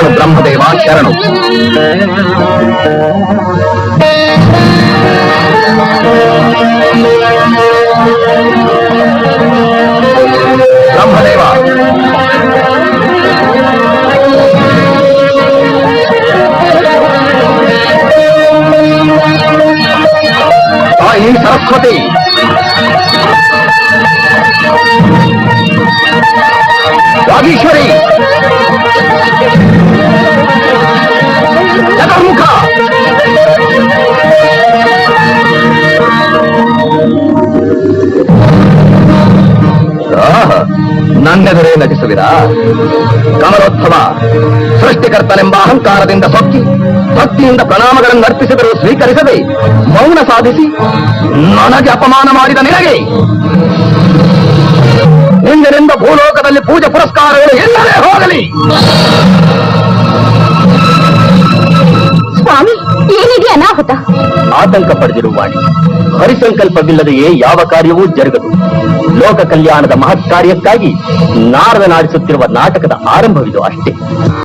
சரணம் பிரம்மதேவா சரணம். பிரம்மதேவா. தாயி சரஸ்வதி. ராஜேஸ்வரி. ನನ್ನೆದುರೇ ನಟಿಸುವಿರಾ? ಕಮಲೋತ್ಸವ, ಸೃಷ್ಟಿಕರ್ತನೆಂಬ ಅಹಂಕಾರದಿಂದ ಸೊಕ್ಕಿ, ಭಕ್ತಿಯಿಂದ ಪ್ರಣಾಮಗಳನ್ನು ಅರ್ಪಿಸಿದರೂ ಸ್ವೀಕರಿಸದೆ ಮೌನ ಸಾಧಿಸಿ ನನಗೆ ಅಪಮಾನ ಮಾಡಿದ ನಿನಗೆ. ಇಂದಿನಿಂದ ಭೂಲೋಕದಲ್ಲಿ ಪೂಜೆ ಪುರಸ್ಕಾರಗಳು ಎಲ್ಲರೇ ಸ್ವಾಮಿ ಏನಿದೆ ಅನಾಹುತ? ಆತಂಕ ಪಡೆದಿರುವ ವಾಣಿ ಹರಿಸಂಕಲ್ಪವಿಲ್ಲದೆಯೇ ಯಾವ ಕಾರ್ಯವೂ ಜರುಗದು. ಲೋಕ ಕಲ್ಯಾಣದ ಮಹತ್ ಕಾರ್ಯಕ್ಕಾಗಿ ನಾರದ ನಾಡಿಸುತ್ತಿರುವ ನಾಟಕದ ಆರಂಭವಿದು ಅಷ್ಟೇ.